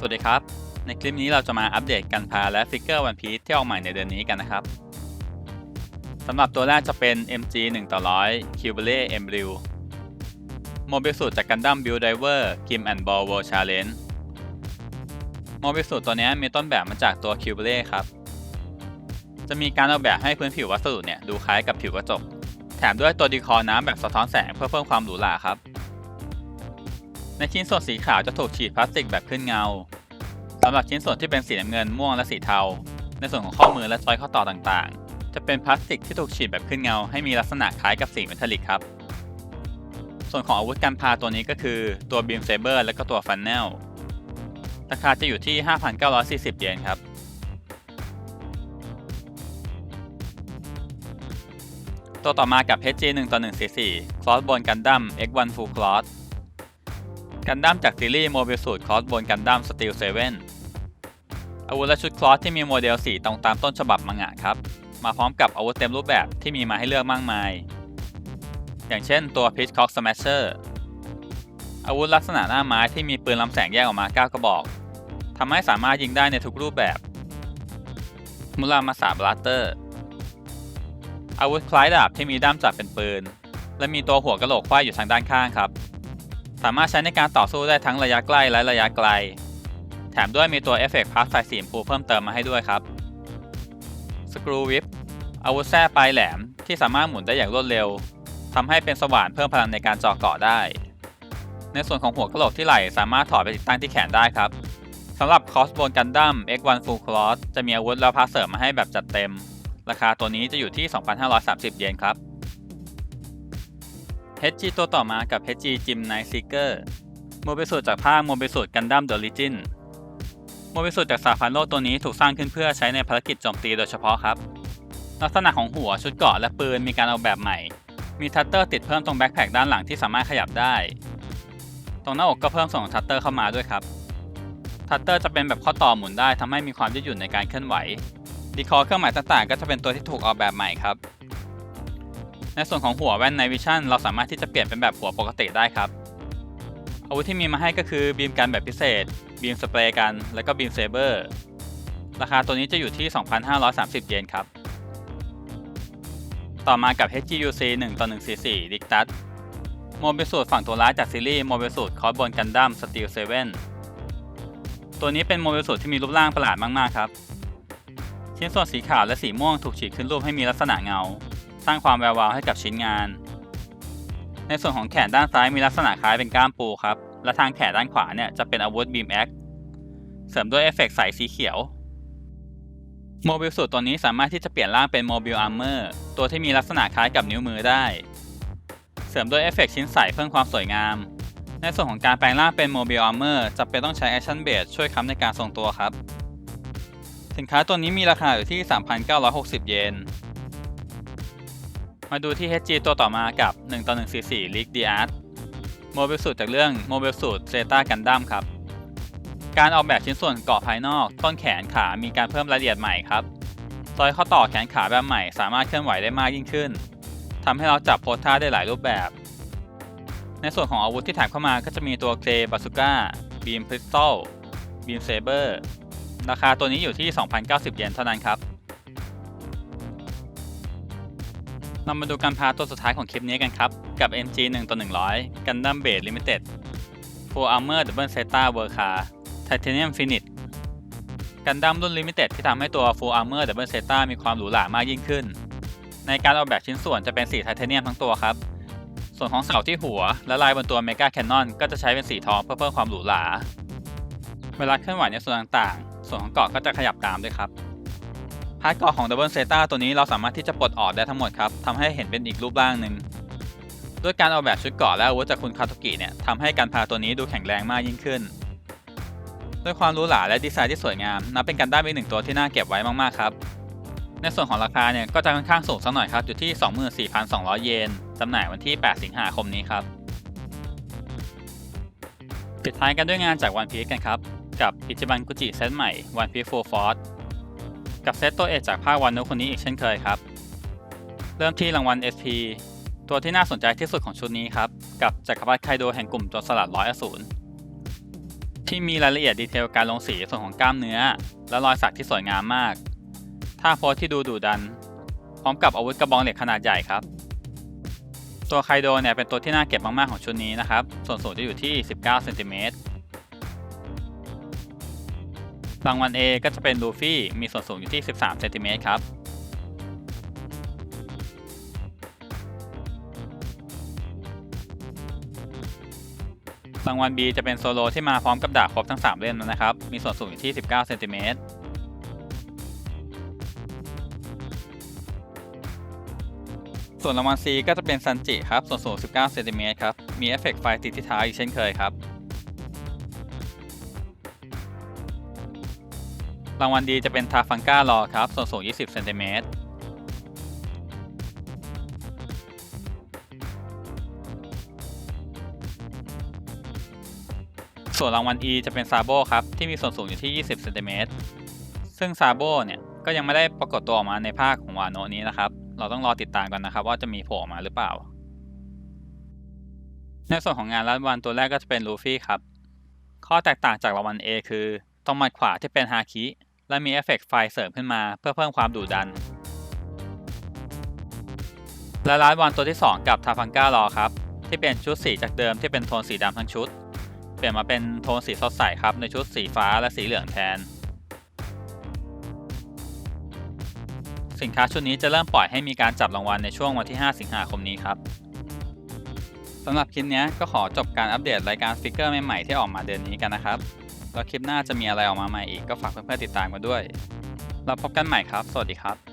สวัสดีครับ ในคลิปนี้เราจะมาอัปเดตกันพาและฟิกเกอร์วันพีซที่ออกใหม่ในเดือนนี้กันนะครับสำหรับตัวแรกจะเป็น MG 1ต่อ100 c u b l e e m b r i l โมบิลสูตรจากกันดั้มบิลไดเวอร์กิมแอนด์บอลเวิลชาเลนจ์โมบิลสูตรตัวนี้มีต้นแบบมาจากตัว c u b l e ครับ จะมีการออกแบบให้พื้นผิววัสดุเนี่ยดูคล้ายกับผิวกระจก แถมด้วยตัวดีคอน้ำแบบสะท้อนแสงเพื่อเพิ่มความหรูหราครับ ในชิ้นส่วนสีขาวจะถูกฉีดพลาสติกแบบขึ้นเงาสำหรับชิ้นส่วนที่เป็นสีน้ำเงินม่วงและสีเทา ในส่วนของข้อมือและจอยข้อต่อต่างๆ จะเป็นพลาสติกที่ถูกฉีดแบบขึ้นเงา ให้มีลักษณะคล้ายกับสีเมทัลลิกครับ ส่วนของอาวุธกันพาตัวนี้ก็คือตัวบีมเซเบอร์และก็ตัวฟันเนลราคาจะอยู่ที่ 5,940 เยนครับตัวต่อมากับ HG 1ต่อ144 Crossbone Gundam X1 Full Cross กันดั้มจากซีรีส์โมบิลสูตรคลอสบนกันดั้มสตีลเซเว่นอาวุธและชุดคลอสที่มีโมเดลสีตรงตามต้นฉบับมังงะครับ มาพร้อมกับอาวุธเต็มรูปแบบที่มีมาให้เลือกมากมาย อย่างเช่นตัว Pitchcock Smasher อาวุธลักษณะหน้าไม้ที่มีปืนลำแสงแยกออกมา 9 กระบอกทำให้สามารถยิงได้ในทุกรูปแบบ มุรามาสาบลัตเตอร์ อาวุธคล้ายดาบที่มีด้ามจับเป็นปืน และมีตัวหัวกระโหลกควายอยู่ทางด้านข้างครับ สามารถใช้ในการต่อสู้ได้ทั้งระยะใกล้และระยะไกล แถมด้วยมีตัวเอฟเฟกต์พาร์ทสายสีชมพูเพิ่มเติมมาให้ด้วยครับสกรูวิปอาวุธแส้ปลายแหลมที่สามารถหมุนได้อย่างรวดเร็วทำให้เป็นสว่านเพิ่มพลังในการเจาะเกาะได้ ในส่วนของหัวกระโหลกที่ไหล่สามารถถอดไปติดตั้งที่แขนได้ครับสำหรับคอสโบนกันดั้ม X1 Full Cross จะมีอาวุธและพาร์ทเสริมมาให้แบบจัดเต็ม ราคาตัวนี้จะอยู่ที่ 2,530 เยนครับ HG ตัวต่อมากับ HG Gym Night Seeker โมบิสูตรจากภาคโมบิสูตรกันดั้ม The Legend โมบิสูตรจากสาพันโลกตัวนี้ถูกสร้างขึ้นเพื่อใช้ในภารกิจโจมตีโดยเฉพาะครับ ลักษณะของหัวชุดเกราะและปืนมีการออกแบบใหม่ มีทัตเตอร์ติดเพิ่มตรงแบ็คแพคด้านหลังที่สามารถขยับได้ ตรงหน้าอกก็เพิ่มส่งทัตเตอร์เข้ามาด้วยครับ ทัตเตอร์จะเป็นแบบข้อต่อหมุนได้ทำให้มีความยืดหยุ่นในการเคลื่อนไหว ดีคอเครื่องหมายต่างๆ ก็จะเป็นตัวที่ถูกออกแบบใหม่ครับ ในส่วนของหัวแว่นในวิชั่นเราสามารถที่จะเปลี่ยนเป็นแบบหัวปกติได้ครับอาวุธที่มีมาให้ก็คือบีมกันแบบพิเศษบีมสเปรย์กัน และก็บีมเซเบอร์ราคาตัวนี้จะอยู่ที่ 2,530 เยนครับ ต่อมากับ HGUC 1ต่อ144ดิกตัสโมบิสูตรฝั่งตัวร้ายจากซีรีส์โมบิสูตรคอร์สบนกันดั้มสตีลเซเว่นตัวนี้เป็นโมบิสูตรที่มีรูปร่างประหลาดมาก ๆ ครับ ชิ้นส่วนสีขาวและสีม่วงถูกฉีกขึ้นรูปให้มีลักษณะเงา สร้างความแวววาวให้กับชิ้นงาน ในส่วนของแขนด้านซ้ายมีลักษณะคล้ายเป็นก้ามปูครับ และทางแขนด้านขวาเนี่ยจะเป็นอาวุธบีมแอคเสริมด้วยเอฟเฟกต์ใสสีเขียวโมบิลสูตรตัวนี้สามารถที่จะเปลี่ยนร่างเป็นโมบิลอาร์เมอร์ตัวที่มีลักษณะคล้ายกับนิ้วมือได้ เสริมด้วยเอฟเฟกต์ชิ้นใสเพิ่มความสวยงาม ในส่วนของการแปลงร่างเป็นโมบิลอาร์เมอร์จะเป็นต้องใช้แอคชั่นเบสช่วยค้ำในการทรงตัวครับ สินค้าตัวนี้มีราคาอยู่ที่ 3,960 เยน มาดูที่ HG ตัวต่อมากับ 1ต่อ144 League the Art โมบิลสูตรจากเรื่องโมบิลสูตรเซตากันดั้มครับ การออกแบบชิ้นส่วนเกาะภายนอก ต้นแขนขามีการเพิ่มรายละเอียดใหม่ครับซอยข้อต่อแขนขาแบบใหม่สามารถเคลื่อนไหวได้มากยิ่งขึ้นทำให้เราจับโพสท่าได้หลายรูปแบบ ในส่วนของอาวุธที่แถมเข้ามาก็จะมีตัวเคลบาซูก้าบีมพิสตัลบีมเซเบอร์ราคาตัวนี้อยู่ที่ 2,090 เยนเท่านั้นครับ เรามาดูการพาตัวสุดท้ายของคลิปนี้กันครับ กับ MG 1ต่อ100 Gundam Blade Limited Full Armor Double Zeta w o r k a Titanium Finish กันดั้มรุ่น Limited ที่ทำให้ตัว Full Armor Double Zeta มีความหรูหรามากยิ่งขึ้น ในการออกแบบชิ้นส่วนจะเป็นสีไทเทเนียมทั้งตัวครับ ส่วนของเสาที่หัว และลายบนตัว Mega Cannon ก็จะใช้เป็นสีทองเพื่อเพิ่มความหรูหรา เวลาเคลื่อนไหวในส่วนต่างๆ ส่วนของเกาะก็จะขยับตามด้วยครับ พาร์ทเกาะของ Double Zeta ตัวนี้เราสามารถที่จะปลดออกได้ทั้งหมดครับทำให้เห็นเป็นอีกรูปร่างหนึ่งด้วยการออกแบบชุดเกาะและอาวุธจากคุณคาโตกิเนี่ยทำให้การพาตัวนี้ดูแข็งแรงมากยิ่งขึ้น ด้วยความรู้หราและดีไซน์ที่สวยงามนับเป็นการได้เป็นหนึ่งตัวที่น่าเก็บไว้มากๆครับ ในส่วนของราคาเนี่ยก็จะค่อนข้างสูงสักหน่อยครับอยู่ที่ 24,200 เยนจำหน่ายวันที่ 8 สิงหาคมนี้ครับปิดท้ายกันด้วยงานจากวันพี e กันครับ กับอิจิบันกุจิเซตใหม่ One Piece Full Force กับเซตตัวเอกจากภาควันนุคนนี้อีกเช่นเคยครับ เริ่มที่รางวัล SP ตัวที่น่าสนใจที่สุดของชุดนี้ครับ กับจักรพรรดิไคโดแห่งกลุ่มโจรสลัดร้อยอสูรที่มีรายละเอียดดีเทลการลงสีส่วนของกล้ามเนื้อ และรอยสักที่สวยงามมาก ท่าโพสที่ดูดุดัน พร้อมกับอาวุธกระบองเหล็กขนาดใหญ่ครับ ตัวไคโดเนี่ยเป็นตัวที่น่าเก็บมากๆของชุดนี้นะครับ ส่วนสูงจะอยู่ที่ 19เซนติเมตร รางวัล A ก็จะเป็นลูฟี่มีส่วนสูงอยู่ที่ 13เซนติเมตรครับ รางวัล B จะเป็นโซโลที่มาพร้อมกับดาบครบทั้ง 3 เล่มนะครับ มีส่วนสูงอยู่ที่ 19เซนติเมตรส่วนรางวัล C ก็จะเป็นซันจิครับ ส่วนสูง19เซนติเมตรครับ มีเอฟเฟกต์ไฟติดที่เท้าอีกเช่นเคยครับ รางวัลดีจะเป็นทาฟังก้ารอครับ ส่วนสูง 20 เซนติเมตร ส่วนรางวัล E จะเป็นซาโบครับ ที่มีส่วนสูงอยู่ที่ 20 เซนติเมตร ซึ่งซาโบเนี่ยก็ยังไม่ได้ปรากฏตัวออกมาในภาคของวานโนนี้นะครับ เราต้องรอติดตามกันนะครับ ว่าจะมีโผล่มาหรือเปล่า ในส่วนของงานรางวัลตัวแรกก็จะเป็นลูฟี่ครับ ข้อแตกต่างจากรางวัล A คือตรงมัดขวาที่เป็นฮาคิ และมีเอฟเฟกต์ไฟเสริมขึ้นมาเพื่อเพิ่มความดุดัน และรางวัลตัวที่ 2 กับทาฟังก้ารอครับ ที่เป็นชุดสีจากเดิมที่เป็นโทนสีดำทั้งชุด เปลี่ยนมาเป็นโทนสีสดใสครับในชุดสีฟ้าและสีเหลืองแทน สินค้าชุดนี้จะเริ่มปล่อยให้มีการจับรางวัลในช่วงวันที่ 5 สิงหาคมนี้ครับ สำหรับคลิปนี้ก็ขอจบการอัปเดตรายการฟิกเกอร์ใหม่ๆที่ออกมาเดือนนี้กันนะครับแล้วคลิปหน้าจะมีอะไรออกมาใหม่อีกก็ฝากเพื่อนๆติดตามกันด้วย เราพบกันใหม่ครับ สวัสดีครับ